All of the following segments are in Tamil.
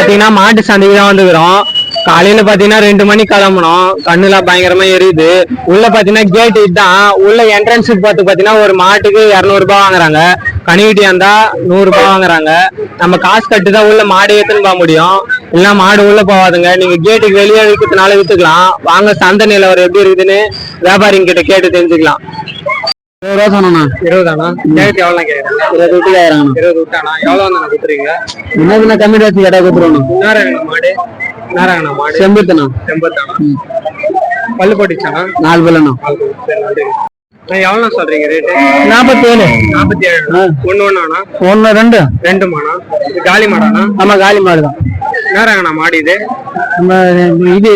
பாத்தீங்கன்னா மாட்டு சந்தைக்கு தான் வந்துக்கிறோம். காலையில பாத்தீங்கன்னா ரெண்டு மணி கிளம்பணும் கண்ணுலாம் பயங்கரமா எரியுது. உள்ள பாத்தீங்கன்னா கேட் இதுதான். உள்ள என்ட்ரன்ஸுக்கு பார்த்து பாத்தீங்கன்னா ஒரு மாட்டுக்கு இரநூறு ரூபாய் வாங்குறாங்க. கனிவிட்டியா இருந்தா நூறு ரூபாய் வாங்குறாங்க. நம்ம காசு கட்டி தான் உள்ள மாடு ஏத்துன்னு போக முடியும். இல்லைன்னா மாடு உள்ள போகாதுங்க. நீங்க கேட்டுக்கு வெளியே விற்கிறதுனால வித்துக்கலாம். வாங்க சந்தை நிலவரம் எப்படி இருக்குதுன்னு வியாபாரிங்க கிட்ட கேட்டு தெரிஞ்சுக்கலாம். இருபது ரூபா சொன்னா இருபதானா? கேட்டு எவ்வளவு கேக்குறீங்க இருபது விட்டு கேக்குறாங்க இருபது விட்டானா எவ்வளவு வந்து கொடுத்துறீங்க என்ன பின்ன கம்மி ரேட்டு கேட்டா கொடுத்துருவோம் நாராயண மாடு. நாராயண மாடு. செம்பருத்தண்ணா. செம்பத்தானா பல்லு போட்டுச்சானா நாலு பல்லண்ணா. எவ்வளோ சொல்றீங்க ரேட்டு? நாற்பத்தி ஏழு நாற்பத்தி ஏழு ஒன்று ஒன்றானா ஒன்று ரெண்டு. ரெண்டு இது காலி மாடானா ஆமா காலி மாடு தான் நேராங்கண்ணா மாடு இது நம்ம இது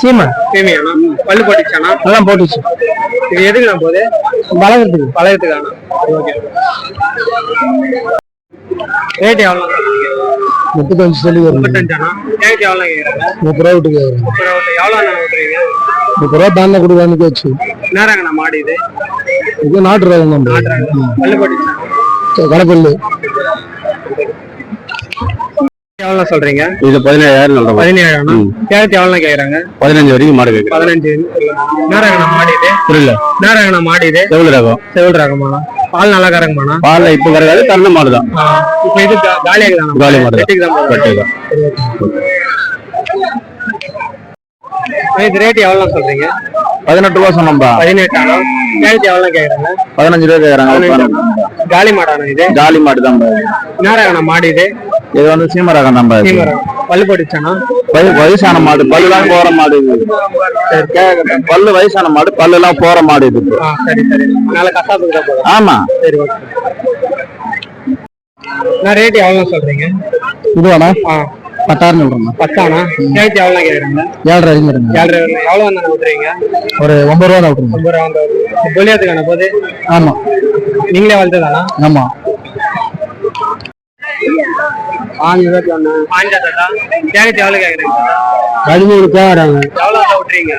சீமை சேமியானா பல்லு போட்டுச்சானா அதெல்லாம் போட்டுச்சு. இது எதுக்குண்ணா போகுது பழகிறதுக்கு. பழையத்துக்கானா ஓகே. ரேட் எவ்வளோ முப்பத்தஞ்சு சொல்லி வரும். முப்பத்தஞ்சானா ரேட் எவ்வளோ முப்பது ரூபா விட்டு முப்பது எவ்வளோ விட்டுறீங்க முப்பது ரூபா தானே கொடுக்கான்னு வச்சு நேராங்கண்ணா மாடு இது இது நாட்டு ரகம் நம்ம பல்லு போட்டுச்சானா கடைப்பள்ளி எவ்வளோ சொல்றீங்க? இது பதினேழாயிரம் சொல்றோம் பதினேழானா கேரட் எவ்வளோ கேட்குறாங்க பதினஞ்சு வரைக்கும் மாடு கேட்குறேன் பதினஞ்சு. நேராங்கண்ணா மாடு இது? புரியல நேராங்கண்ணா மாடு இது? எவ்வளவு ரகம். செவில் ரகமாண்ணா. பால் நல்லா கறங்குமாண்ணா பால்ல இப்ப கிடையாது கறந்த மாடு தான். இப்போ இது காலியாக தான் காலி மாடு? தான். வெட்டிக்கு தான் போகுது. வெட்டி தான். இது ரேட் எவ்வளோ சொல்றீங்க? பதினெட்டு ரூபா சொன்னோம்பா பதினெட்டானா? கேரட் எவ்வளோ கேட்குறாங்க பதினஞ்சு ரூபா கேட்கறாங்க காலி மாடானா இது? ஜாலி மாடு தான் நேராங்கண்ணா மாடு இது? இது வந்து சீம ரகம் தான் பல்லு போட்டுச்சானா? வயசான மாடு. பல்லுலாம் போற மாடு இது. பல்லு வயசான மாடு. பல்லுலாம் போற மாடு இது. சரி சரி. நாளை கசாப்புக்கு தான் போதும் ஆமா. சரி ஓகே. நான் ரேட் எவ்வளோ சொல்றீங்க? இதுவாண்ணா? பத்தாயிரம் சொல்றேன் பத்தானா? கேரட் எவ்வளோ கேட்குறாங்க ஏழரை ஏழரை எவ்வளோ வந்து விட்டுறீங்க ஒரு ஒன்பது ரூபா தான் விட்டுருங்க ஐம்பது ரூபா வந்து பொலியாத்துக்கான போது ஆமா. நீங்களே வளர்த்ததானா? ஆமா. பாஞ்சு இருபத்தி ஒன்று பாஞ்சா தாத்தா கேரட் எவ்வளோ கேட்குறீங்க பதிமூணு கேட்கறாங்க எவ்வளோ வந்தா விட்டுறீங்க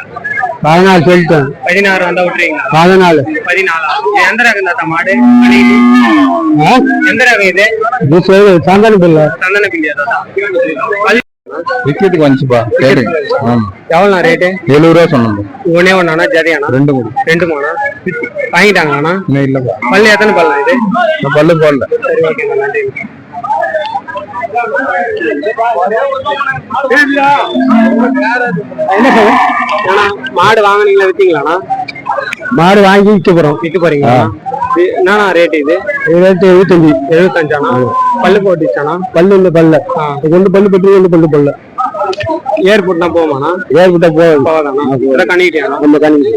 பதினாலு சொல்லிட்டேன். பதினாறு வந்தா விட்டுறீங்க பதினாலு. பதினாலா? இது எந்த ரகம் தாத்தா மாடு? எந்த ரகம் இது? இது சொல்லு சந்தான பிள்ளை. சந்தன பிள்ளையா தாத்தா? விக்கெட்டுக்கு வந்துச்சுப்பா. சரி எவ்வளோண்ணா ரேட்டு எழுபது ரூபா சொன்னோம் ஒன்னே ஒன்னானா ஜதியானா ரெண்டு மூணு. ரெண்டு மானா வாங்கிட்டாங்களாண்ணா? இன்னும் இல்லப்பா. பல்லு எத்தனை பல்லா இது? பல்லு போடல. சரி ஓகே நன்றி மாடு வாங்குனீங்களா வித்தீங்களாண்ணா மாடு வாங்கி விற்க போறோம். விற்க போறீங்களா? இது என்னண்ணா ரேட் இது? இருபத்தி எழுபத்தஞ்சு. எழுபத்தஞ்சானா பல்லு போட்டுச்சானா பல்லு இந்த பல்ல. ஆ. கொண்டு பல்லு பட்டு கொண்டு பல்லு பல்ல. ஏர்போர்ட் தான் போமாண்ணா ஏற்பட்ட போதும் போகாதாண்ணா இதை கணிக்கிட்டியாண்ணா? நம்ம கணிக்கு.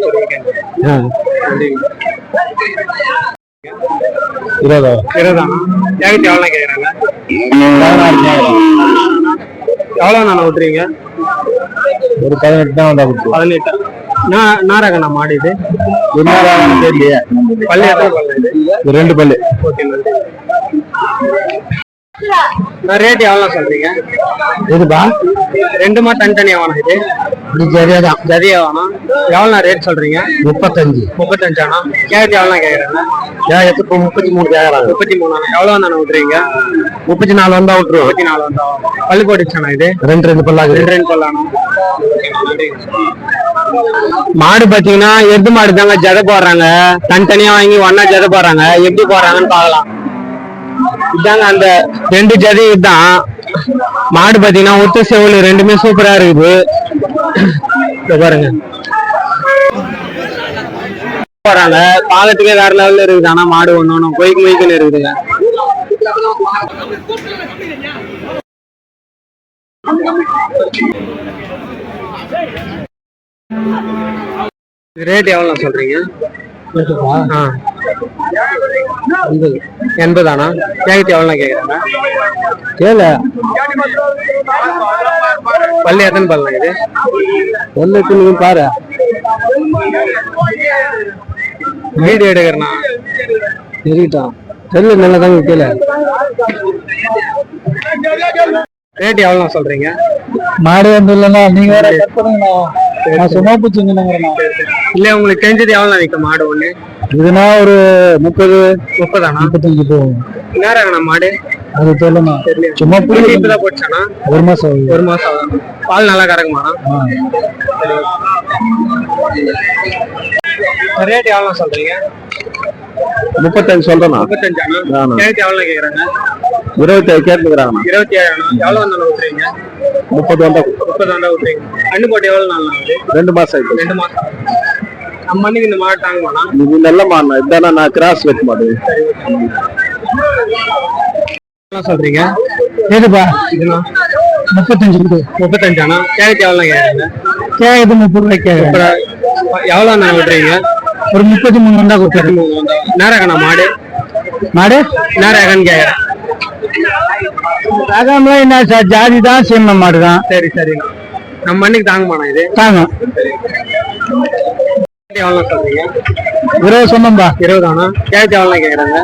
இருபதா? இருபதாண்ணா ஏகத்தி எவ்வளோ கேட்குறாங்க எவ்வளோ நான் விட்டுறீங்க ஒரு பதினெட்டு தான் வந்தா கொடுத்து பதினெட்டு? நான் நாரகண்ணா மாடு இது? என்ன தெரியலையே பல்லு எத்தனை பல்லு இது? இது ரெண்டு பல்லு. ஓகே நன்றி. நான் ரேட் எவ்வளோ சொல்றீங்க? எதுப்பா? ரெண்டுமா தனித்தனியா வேணும் இது? இது சரியா தான் ஜதியா வேணும் எவ்வளோ ரேட் சொல்றீங்க? முப்பத்தஞ்சு. முப்பத்தஞ்சானா? கேரட் எவ்வளோ கேட்குறாங்க ஏன் இப்போ முப்பத்தி மூணு கேட்கறாங்க முப்பத்தி மூணா? எவ்வளோ தானே விட்டுறீங்க முப்பத்தி நாலு வந்தா விட்டுருவோம். முப்பத்தி நாலு வந்தா பல்லு போட்டுச்சானா இது? ரெண்டு ரெண்டு பல்லாகுது ரெண்டு ரெண்டு பல்லானா மாடு பாத்தீங்கன்னா எருது மாடு தாங்க ஜதை போடுறாங்க. தனித்தனியா வாங்கி ஒன்னா ஜதை போடுறாங்க. எப்படி போடுறாங்கன்னு பார்க்கலாம். இதாங்க அந்த ரெண்டு ஜதி இதுதான். மாடு பாத்தீங்கன்னா ஒத்த செவல் ரெண்டுமே சூப்பரா இருக்குது. பாருங்க. போறாங்க. பாகத்துக்கே வேற லெவல்ல இருக்குது. ஆனா மாடு ஒண்ணு ஒண்ணும் கொய்க்கு மொய்க்குன்னு இருக்குதுங்க. ரேட் எவ்வளோ சொல்றீங்க? ஆ எண்பதானா? கேரட் எவ்வளோ கேட்குறாங்க கேள. பல்லு எத்தனை பல்லு இது? நீ பாரு. வீடியோ எடுக்கிறேண்ணா. சரிட்டா செல்லு நல்லா தாங்க கேள. ரேட் எவ்வளோ சொல்றீங்க? மாடு வந்து இல்லைன்னா நீங்க வேற கட் பண்ணுங்கண்ணா. நான் சும்மா பூச்சிங்கண்ணா இல்லை உங்களுக்கு தெரிஞ்சது எவ்வளோ விற்கும் மாடு ஒன்று இதுனா ஒரு முப்பது முப்பதானா? முப்பத்தஞ்சு போகும். நேரம் மாடு? அது தெரியலண்ணா சும்மா குட்டி இப்பதான் போட்டுச்சானா ஒரு மாசம் ஒரு மாசம் ஆகுது. பால் நல்லா கறக்குமாண்ணா? ரேட் எவ்வளோ சொல்றீங்க? முப்பத்தஞ்சு சொல்றேண்ணா. முப்பத்தஞ்சானா ஆமா. கேட்டு எவ்வளோ கேட்குறாங்க இருபத்தி கேட்டுக்கிறாங்கண்ணா. இருபத்தி ஏழாண்ணா எவ்வளோ விட்டுறீங்க முப்பது வந்தா முப்பது வந்தா விட்டுறீங்க கண்ணு போட்டு எவ்வளோ நாள் ரெண்டு மாசம் ஆயிடுச்சு. ரெண்டு மாசம். நம்ம மண்ணுக்கு இந்த மாடு தாங்குமாண்ணா இது நல்ல மாடுண்ணா. இதானா நான் கிராஸ் வெட் மாடு சொல்றீங்க? ஏதுப்பா இதுனா முப்பத்தஞ்சு முப்பத்தஞ்சானா கேட்டு எவ்வளோ கேட்குறாங்க கேக்குது முப்பது ரூபாய்க்கு கேக்குறேன். எவ்வளோ நான் விட்டுறீங்க ஒரு முப்பத்தி மூணு வந்தா கொடுத்தாரு நேரக்கண்ணா மாடு? மாடு? நேரக்கன்னு கேட்குறேன். ரகம்லாம் என்ன சார்? ஜாதி தான் சீம மாடு தான். சரி சரிண்ணா நம்ம மண்ணுக்கு தாங்குமாண்ணா இது. தாங்க. எவ்வளோ சொல்றீங்க இருபது சொன்னோம்பா. இருபதாண்ணா கேட்டு எவ்வளோ கேட்குறாங்க.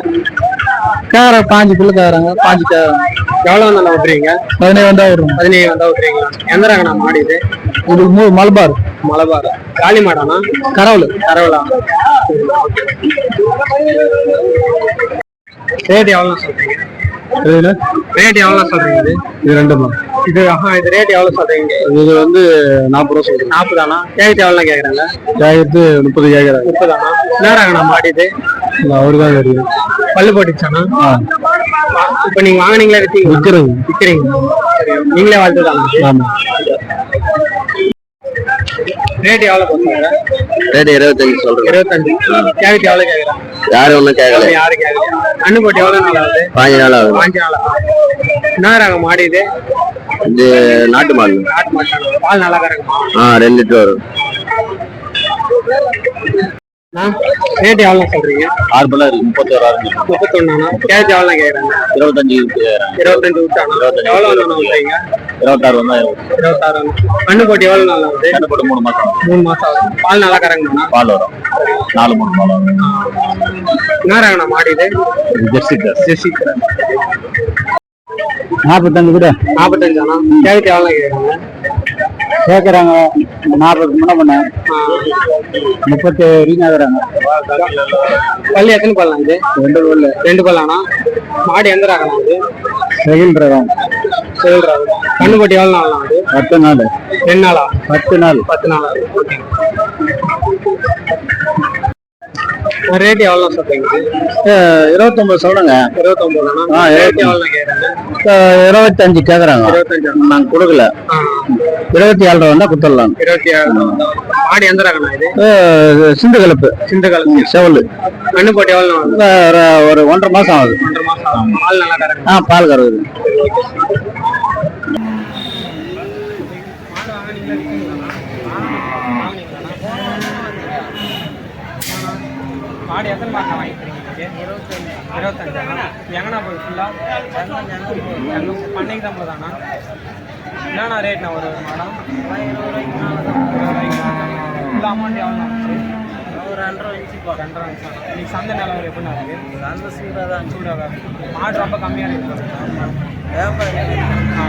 கேர பாஞ்சு புல்லு கேக்குறாங்க பாஞ்சு கேக்குறாங்க எவ்வளோ வந்தா விட்டுறீங்க பதினேழு வந்தா வரும். பதினேழு வந்தா விட்டுறீங்களா எந்த ரகண்ணா மாடு இது? இது மூ மலபார். மலபார். காளி மாடாண்ணா? கரவல். கரவலா. ரேட் எவ்வளோ சொல்றீங்க? ரேட் எவ்வளோ சொல்றீங்க இது? இது ரெண்டு மா இது ஆஹா இது ரேட் எவ்வளோ சொல்றீங்க? இது வந்து நாற்பது ரூபா சொல்றேன் நாற்பதாண்ணா கேட்டு எவ்வளோ கேட்குறாங்க கேட்கறது முப்பது கேட்கறாங்க முப்பதாண்ணா என்ன ரகண்ணா மாடு இது அவரு தான் தெரியும் பல்லு போட்டுச்சாண்ணா இப்போ நீங்க வாங்குனீங்களா விற்கிறீங்க சரி நீங்களே வாழ்த்துதாண்ணா ஆமா. ரேட் எவ்வளோ போட்டுருங்க ரேட் இருபத்தஞ்சு சொல்றேன். இருபத்தஞ்சு. கேவிட்டி எவ்வளோ கேட்குறாங்க? யாரும் ஒன்றும் கேட்கல. யாரு கேட்குறீங்க அண்ணு போட்டு எவ்வளோ நாள் ஆகுது? பாஞ்சு நாள் ஆகுது பாஞ்சு நாள் ஆகுது என்ன ரகம் மாடு இது? இது நாட்டு மாடு. நாட்டு மாட்டாங்க பால் நல்லா கறக்குமா? ஆ ரெண்டு லிட்டர் வரும். ரேட் எவ்வளோ சொல்றீங்க? ஆறு பல்லா இருக்கு. முப்பத்தி ஒரு ஆறு முப்பத்தொன்னாண்ணா கேஜ் எவ்வளோ கேட்குறாங்க. இருபத்தஞ்சு இருபத்தஞ்சு விட்டாண்ணா எவ்வளோ சொல்றீங்க இருபத்தாறு வந்தா இருபத்தாறு அண்ணு போட்டு எவ்வளோ நாள் ஆகுது? போட்டு மூணு மாசம் மூணு மாசம் ஆகுது. பால் நல்லா கறங்குமாண்ணா பால் வரும். நாலு மூணு பால் வரும். என்ன மாடு இது ஜெர்சி ஜெர்சி நாற்பத்தஞ்சு கூட. நாற்பத்தஞ்சாண்ணா கேவிட்டி எவ்வளோ கேட்குறாங்க கேக்குறாங்க? நாற்பது முன்ன பண்ண முப்பத்தி வரைக்கும் கேக்குறாங்க. பல்லு எத்தனை பல்லாம் இது? ரெண்டு பல்லு. ரெண்டு பல்லாண்ணா? மாடு எந்த ரகண்ணா இது? செகண்ட் ரகம். செவில் ரகம் கண்ணு போட்டு எவ்வளோ நாள் ஆகுது பத்து நாள். ரெண்டு நாளா? பத்து நாள். பத்து நாள்? ஓகே ரேட் எவ்வளோ சொல்றீங்க இருபத்தொன்பது சொல்லுங்க. இருபத்தொம்பதுண்ணா ஆ, ரேட் எவ்வளோ கேட்குறாங்க இருபத்தஞ்சு கேக்குறாங்க. இருபத்தஞ்சா நாங்க கொடுக்கல. இருபத்தி ஏழு ரூபா கொடுத்துடலாம். இருபத்தி ஏழு மாடு எந்த ரகண்ணா இது? சிந்து கலப்பு. சிந்து கலந்து செவல். கண்ணு போட்டு எவ்வளோ ஒரு ஒன்றரை மாசம் ஆகுது. ஒன்றரை ஆகும் பால் நல்லா கறக்கு ஆ பால் கறக்குது. மாடு எத்தனை மாசம் வாங்கிக்கிறீங்க இருபத்தஞ்சு இருபத்தஞ்சா. எங்கண்ணா போய் ஃபுல்லாக பண்ணைக்கு தான் போதாண்ணா என்னண்ணா ரேட்ண்ணா ஒரு ஒரு மாடம் ஃபுல் அமௌண்ட் எவ்வளோ ஒரு ரெண்டரை வச்சு ரெண்டரை வச்சு இன்னைக்கு சந்தை நிலவரம் எப்படிண்ணா இருக்குது அந்த சூடாக தான் சூடாக தான் இருக்கு. மாடு ரொம்ப கம்மியாக இருக்கு. ஆ,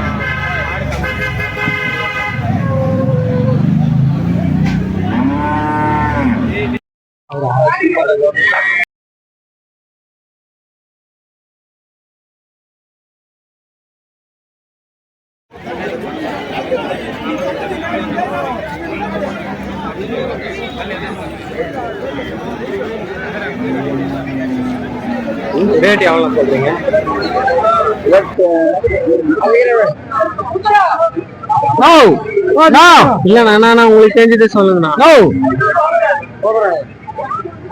மாடு கம்மி ரேட் எவ்வளோ சொல்றீங்க? இல்லண்ணா உங்களுக்கு தெரிஞ்சது சொல்லுங்கண்ணா.